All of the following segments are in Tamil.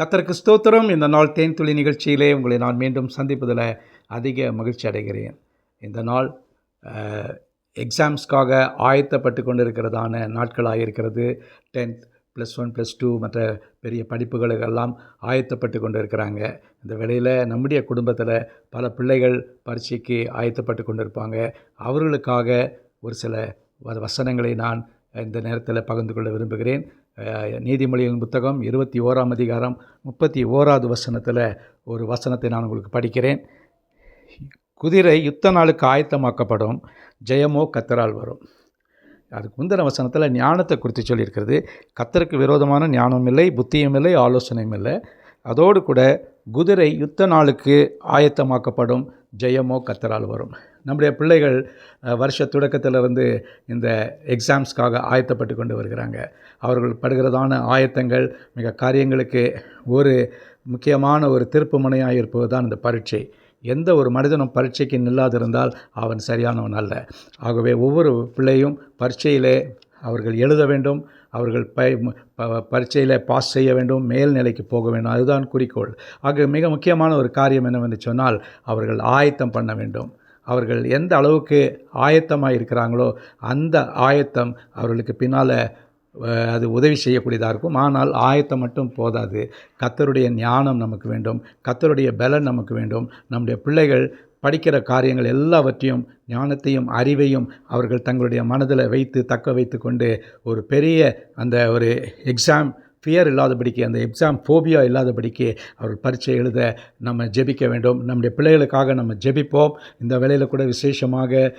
கத்தருக்கு ஸ்தோத்திரம். இந்த நாள் தேன் துளி நிகழ்ச்சியிலே உங்களை நான் மீண்டும் சந்திப்பதில் அதிக மகிழ்ச்சி அடைகிறேன். இந்த நாள் எக்ஸாம்ஸ்க்காக ஆயத்தப்பட்டு கொண்டிருக்கிறதான நாட்களாக இருக்கிறது. Tenth plus one plus two மற்ற பெரிய படிப்புகளுக்கெல்லாம் ஆயத்தப்பட்டு கொண்டு இருக்கிறாங்க இந்த வேளையில் நம்முடைய குடும்பத்தில் பல பிள்ளைகள் பரீட்சைக்கு ஆயத்தப்பட்டு கொண்டு இருப்பாங்க அவர்களுக்காக ஒரு சில வ- வசனங்களை நான் இந்த நேரத்தில் பகிர்ந்து கொள்ள விரும்புகிறேன். நீதிமொழியின் புத்தகம் இருபத்தி ஓராம் அதிகாரம் முப்பத்தி ஓராவது வசனத்தில் ஒரு வசனத்தை நான் உங்களுக்கு படிக்கிறேன். குதிரை யுத்த நாளுக்கு ஆயத்தமாக்கப்படும் ஜெயமோ கத்தரால் வரும். அதுக்கு முந்தின வசனத்தில் ஞானத்தை குறித்து சொல்லியிருக்கிறது. கத்தருக்கு விரோதமான ஞானம் இல்லை புத்தியும் இல்லை ஆலோசனையும் இல்லை. அதோடு கூட குதிரை யுத்த நாளுக்கு ஆயத்தமாக்கப்படும் ஜெயமோ கத்தரால் வரும். நம்முடைய பிள்ளைகள் வருஷ தொடக்கத்திலிருந்து இந்த எக்ஸாம்ஸ்க்காக ஆயத்தப்பட்டு கொண்டு வருகிறாங்க. அவர்கள் படுகிறதான ஆயத்தங்கள் மிக காரியங்களுக்கு ஒரு முக்கியமான ஒரு திருப்பு முனையாக இருப்பது தான் இந்த பரீட்சை. எந்த ஒரு மனிதனும் பரீட்சைக்கு நில்லாதிருந்தால் அவன் சரியானவன் அல்ல. ஆகவே ஒவ்வொரு பிள்ளையும் பரீட்சையிலே அவர்கள் எழுத வேண்டும் அவர்கள் ப ப- பரீட்சையில் பாஸ் செய்ய வேண்டும் மேல்நிலைக்கு போக வேண்டும் அதுதான் குறிக்கோள். ஆக மிக முக்கியமான ஒரு காரியம் என்னவென்று சொன்னால் அவர்கள் ஆயத்தம் பண்ண வேண்டும். அவர்கள் எந்த அளவுக்கு ஆயத்தமாக இருக்கிறாங்களோ அந்த ஆயத்தம் அவர்களுக்கு பின்னால் அது உதவி செய்யக்கூடியதாக இருக்கும். ஆனால் ஆயத்தம் மட்டும் போதாது. கத்தருடைய ஞானம் நமக்கு வேண்டும். கத்தருடைய பலன் நமக்கு வேண்டும். நம்முடைய பிள்ளைகள் படிக்கிற காரியங்கள் எல்லாவற்றையும் ஞானத்தையும் அறிவையும் அவர்கள் தங்களுடைய மனதில் வைத்து தக்க வைத்து கொண்டு ஒரு பெரிய அந்த ஒரு எக்ஸாம் ஃபியர் இல்லாதபடிக்கு அந்த எக்ஸாம் ஃபோபியா இல்லாதபடிக்கு அவர்கள் பரீட்சை எழுத நம்ம ஜெபிக்க வேண்டும். நம்முடைய பிள்ளைகளுக்காக நம்ம ஜெபிப்போம். இந்த வேலையில் கூட விசேஷமாக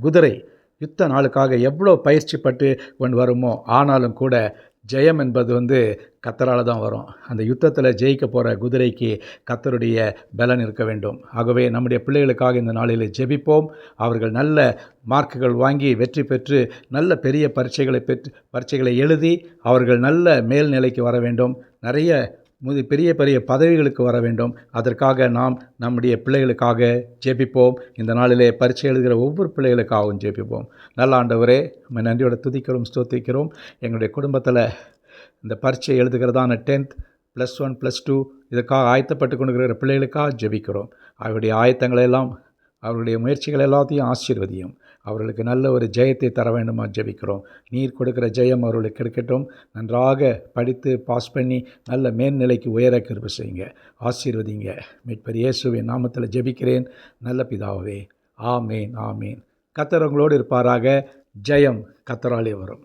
குதிரை யுத்த நாளுக்காக எவ்வளோ பயிற்சி பட்டு கொண்டு வருமோ ஆனாலும் கூட ஜெயம் என்பது வந்து கத்தரால் தான் வரும். அந்த யுத்தத்தில் ஜெயிக்க போகிற குதிரைக்கு கத்தருடைய பலன் இருக்க வேண்டும். ஆகவே நம்முடைய பிள்ளைகளுக்காக இந்த நாளில் ஜெபிப்போம். அவர்கள் நல்ல மார்க்குகள் வாங்கி வெற்றி பெற்று நல்ல பெரிய பரீட்சைகளை பெற்று பரீட்சைகளை எழுதி அவர்கள் நல்ல மேல்நிலைக்கு வர வேண்டும். நிறைய முது பெரிய பெரிய பதவிகளுக்கு வர வேண்டும். அதற்காக நாம் நம்முடைய பிள்ளைகளுக்காக ஜெபிப்போம். இந்த நாளிலே பரீட்சை எழுதுகிற ஒவ்வொரு பிள்ளைகளுக்காகவும் ஜெபிப்போம். நல்ல ஆண்டவரே நம்ம நன்றியோட துதிக்கிறோம் ஸ்தோத்திக்கிறோம். எங்களுடைய குடும்பத்தில் இந்த பரீட்சை எழுதுகிறதான tenth plus one plus two இதுக்காக ஆயத்தப்பட்டு கொண்டுகிற பிள்ளைகளுக்காக ஜெபிக்கிறோம். அவருடைய ஆயத்தங்களை எல்லாம் அவருடைய முயற்சிகள் எல்லாத்தையும் ஆசீர்வதியும். அவர்களுக்கு நல்ல ஒரு ஜெயத்தை தர வேண்டுமா ஜெபிக்கிறோம். நீர் கொடுக்குற ஜெயம் அவர்களுக்கு கிடைக்கட்டும். நன்றாக படித்து பாஸ் பண்ணி நல்ல மேல்நிலைக்கு உயர கிருபை செய்யுங்க. ஆசீர்வதிங்க. மீட்பர் இயேசுவின் நாமத்தில் ஜெபிக்கிறேன். நல்ல பிதாவே. ஆமேன் ஆமேன். கத்தர் உங்களோடு இருப்பாராக. ஜெயம் கத்தராலே வரும்.